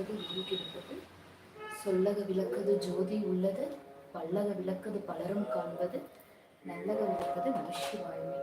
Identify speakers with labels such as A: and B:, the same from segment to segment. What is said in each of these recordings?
A: விளக்கது ஈகிருப்பது சொல்லக விளக்கது ஜோதி உள்ளது. பல்லக விளக்கது பலரும் காண்பது. நல்லக விளக்கது மனுஷி வாழ்மை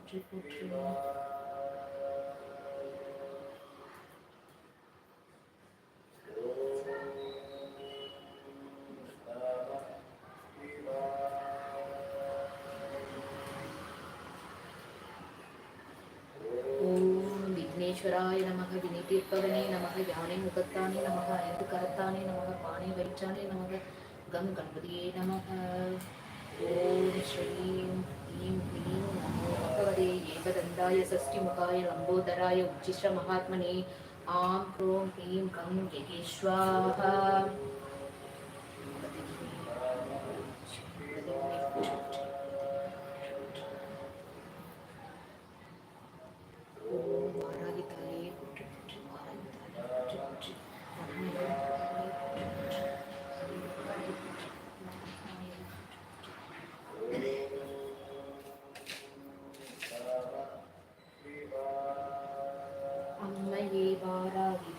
A: போற்றி போற்றி விக்னேஸ்வராய நமக வினை தீர்ப்பவனே நமக யானை முகத்தானே நமக ஐந்து கரத்தானே நமக பானை வயிற்றானே நமக கம் கண்பதியே நமக. ஓம் ஸ்ரீம் एकदन्ताय षष्टिमुखाय लम्बोदराय उज्जिष्ट महात्मने। आं क्रों ह्रीं कं जगेश्वाहा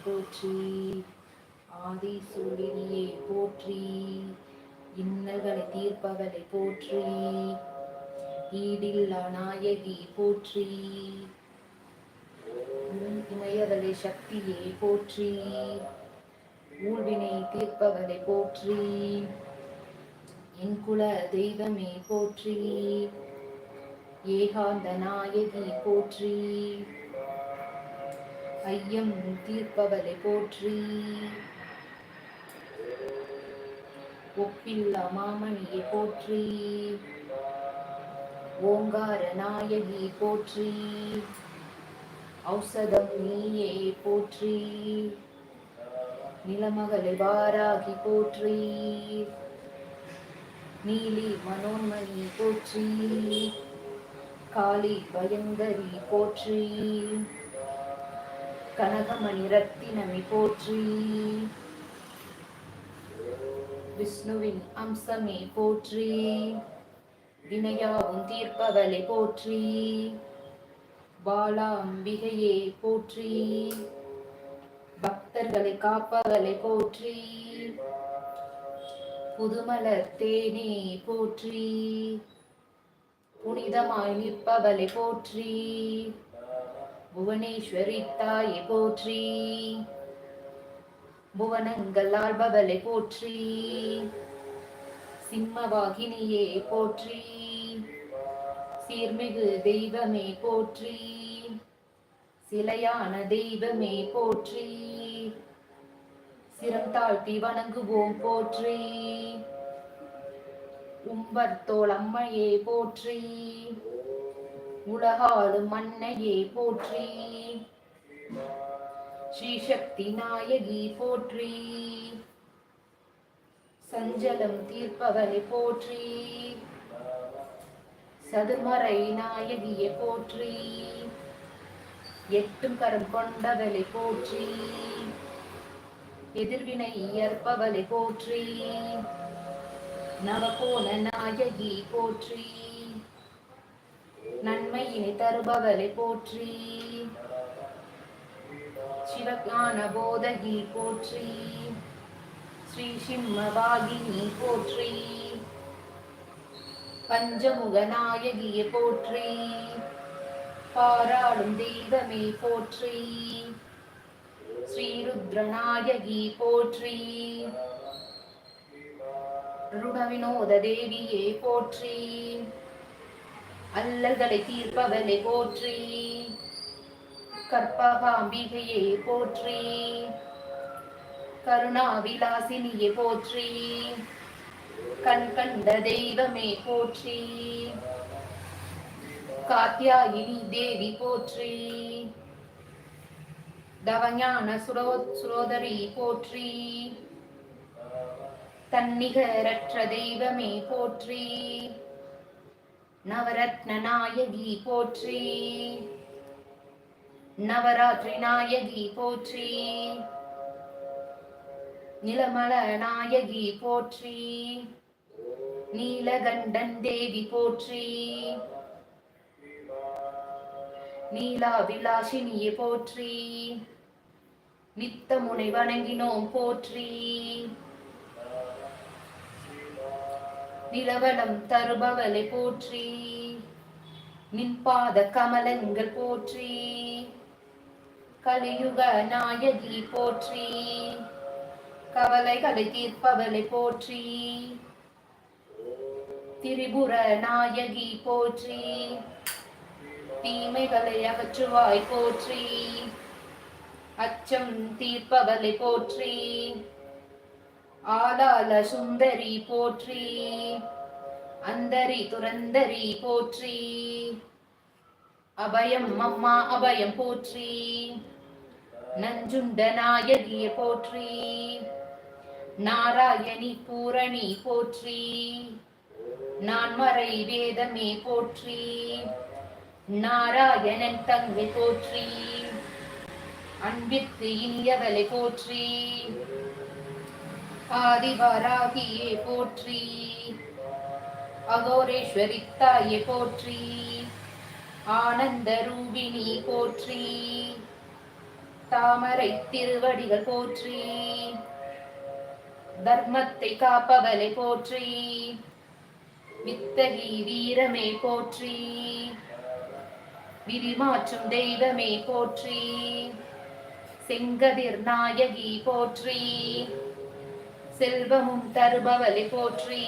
A: போற்றி. ஆதி சூழினியே போற்றி. இன்னல்களை தீர்ப்பவளை போற்றி. ஈடில்லா நாயகி போற்றி. உன் இமையவளை சக்தியை போற்றி. ஊழ்வினை தீர்ப்பவளை போற்றி. என் குல தெய்வமே போற்றி. ஏகாந்த நாயகி போற்றி. ஐயம் தீர்ப்பவளை போற்றி. ஒப்பில்லா மாமணியை போற்றி. ஓங்கார நாயகி போற்றி. ஔஷதம் நீயே போற்றி. நிலமகளை வாராகி போற்றி. நீலி மனோன்மணி போற்றி. காளி பயங்கரி போற்றி. கனகமணி ரத்தினமி போற்றி. விஷ்ணுவின் அம்சமே போற்றி. வினையாவும் தீர்ப்பவளை போற்றி. பாலாம்பிகையே போற்றி. பக்தர்களை காப்பவளை போற்றி. புதுமலர் தேனே போற்றி. புனிதமாய் நிற்பவளை போற்றி. புவனேஸ்வரி தாயை போற்றி. புவனங்கள் ஆள்பவளை போற்றி. சிம்மவாகினியே போற்றி. சீர்மிகு தெய்வமே போற்றி. சிலையான தெய்வமே போற்றி. சிரம் தாழ்த்தி வணங்குவோம் போற்றி. உம்பர்த்தோள் அம்மையே போற்றி. உலகாளும் மன்னையே போற்றி. ஸ்ரீசக்தி நாயகி போற்றி. சஞ்சலம் தீர்ப்பவனை போற்றி. சதுமறை நாயகியை போற்றி. எட்டும் கரம் கொண்டவளை போற்றி. எதிர்வினை ஏற்பவளை போற்றி. நவகோண நாயகி போற்றி. நன்மையினை தருபவளை போற்றி. சிவஞான போதகி போற்றி. ஸ்ரீ சிம்மவாகினி போற்றி. பஞ்சமுக நாயகியை போற்றி. பாராளும் தெய்வமே போற்றி. ஸ்ரீருத்ரநாயகி போற்றி. ருணவினோத தேவியே போற்றி. அல்லல்களை தீர்ப்பவனை போற்றி. கற்பகாம்பிகையே போற்றி. கருணாவிலாசினியே போற்றி. கண் கண்ட தெய்வமே போற்றி. காத்தியாயினி தேவி போற்றி. தவஞான சுரோ சுரோதரி போற்றி. தன்னிகரற்ற தெய்வமே போற்றி. நவரத்ன நாயகி போற்றி. நவராத்திரி நாயகி போற்றி. நிலமல நாயகி போற்றி. நீலகண்டன் தேவி போற்றி. நீலா விலாசினியை போற்றி. நித்தமுனை வணங்கினோம் போற்றி. நிலவலம் தருபவலை போற்றி. நின்பாத கமலங்கள் போற்றி. கலியுக நாயகி போற்றி. கவலைகளை தீர்ப்பவளை போற்றி. திரிபுர நாயகி போற்றி. தீமைகளை அகற்றுவாய் போற்றி. அச்சம் தீர்ப்பவளை போற்றி. ஆலால சுந்தரி போற்றி அந்தரி துரந்தரி போற்றி அபயம் அம்மா அபயம் போற்றி நஞ்சுண்ட நாயகிய போற்றி நாராயணி பூரணி போற்றி நான்மறை வேதமே போற்றி நாராயணன் தங்கை போற்றி அன்பிற்கு இனியவளை போற்றி ஆதிவராகியே போற்றி. அகோரேஸ்வரித்தாயே போற்றி. ஆனந்த ரூபிணி போற்றி. தாமரை திருவடிகள் போற்றி. தர்மத்தை காப்பவலை போற்றி. வித்தகி வீரமே போற்றி. விதிமாற்றும் தெய்வமே போற்றி. செங்கதிர் நாயகி போற்றி. செல்வமும் தருபவலை போற்றி.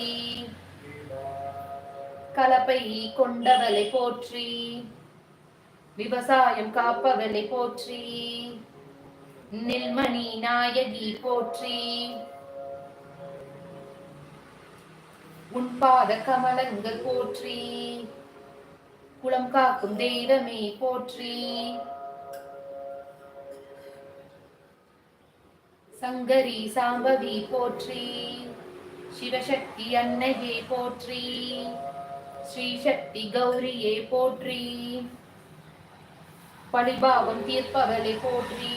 A: கலப்பை கொண்டவளை போற்றி. விவசாயம் காப்பவளை போற்றி. நெல்மணி நாயகி போற்றி. உன்பாத கமலங்கள் போற்றி. குளம் காக்கும் தெய்வமே போற்றி. சங்கரி சாம்பவி போற்றி சிவசக்தி அன்னையே போற்றி ஸ்ரீசக்தி கௌரியே போற்றி பழிபாவம் தீர்ப்பவளை போற்றி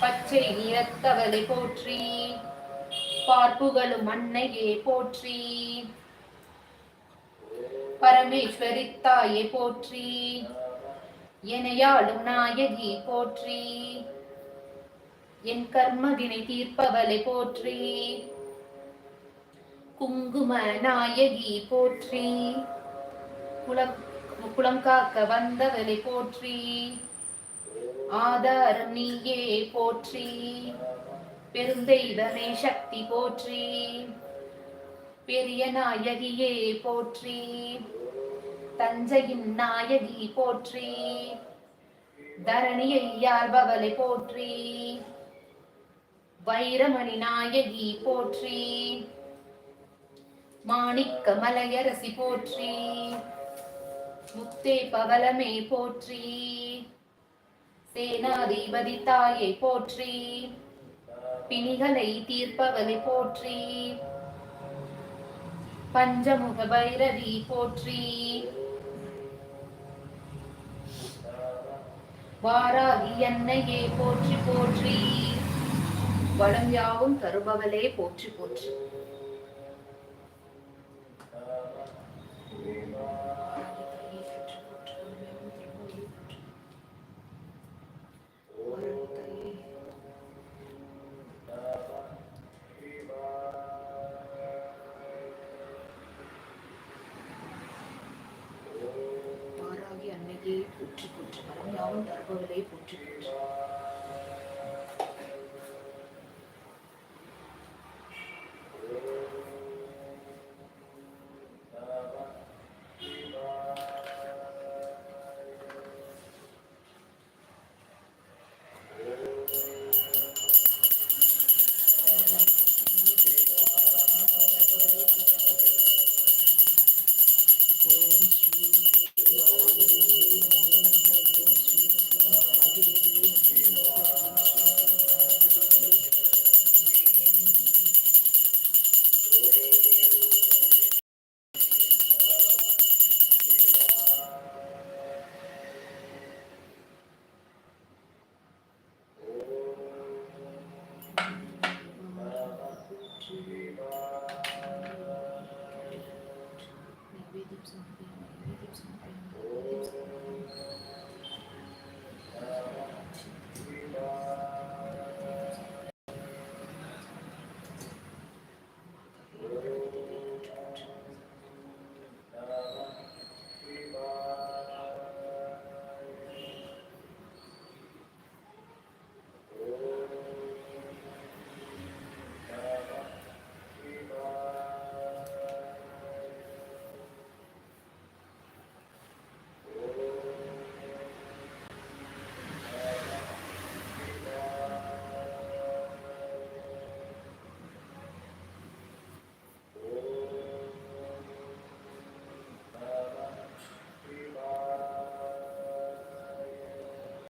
A: பச்சை நிறத்தவளை போற்றி பார்ப்புகளும் அன்னையே போற்றி பரமேஸ்வரி தாயே போற்றி எனையாளும் நாயகி போற்றி என் கர்மவினை தீர்ப்பவளை போற்றி. குங்கும நாயகி போற்றி. குளம் குளம் காக்க வந்தவளை போற்றி. ஆதாரம் நீயே போற்றி. பெருந்தெய்வமே சக்தி போற்றி. பெரிய நாயகியே போற்றி. தஞ்சையின் நாயகி போற்றி. தரணியை யாழ்பவளை போற்றி. வைரமணி நாயகி போற்றி. மாணிக்க மலையரசி போற்றி. முத்தே பவலமே போற்றி. சேனாதிபதி தாயை போற்றி. பிணிகளை தீர்ப்பவளை போற்றி. பஞ்சமுக பைரவி போற்றி. வாராகி என்னையே போற்றி போற்றி. வளம் யாவும் தருபவளே போற்றி போற்றி. அன்னையே போற்றி போற்றி. வரம் யாவும் தருபவளே போற்றி போற்றி.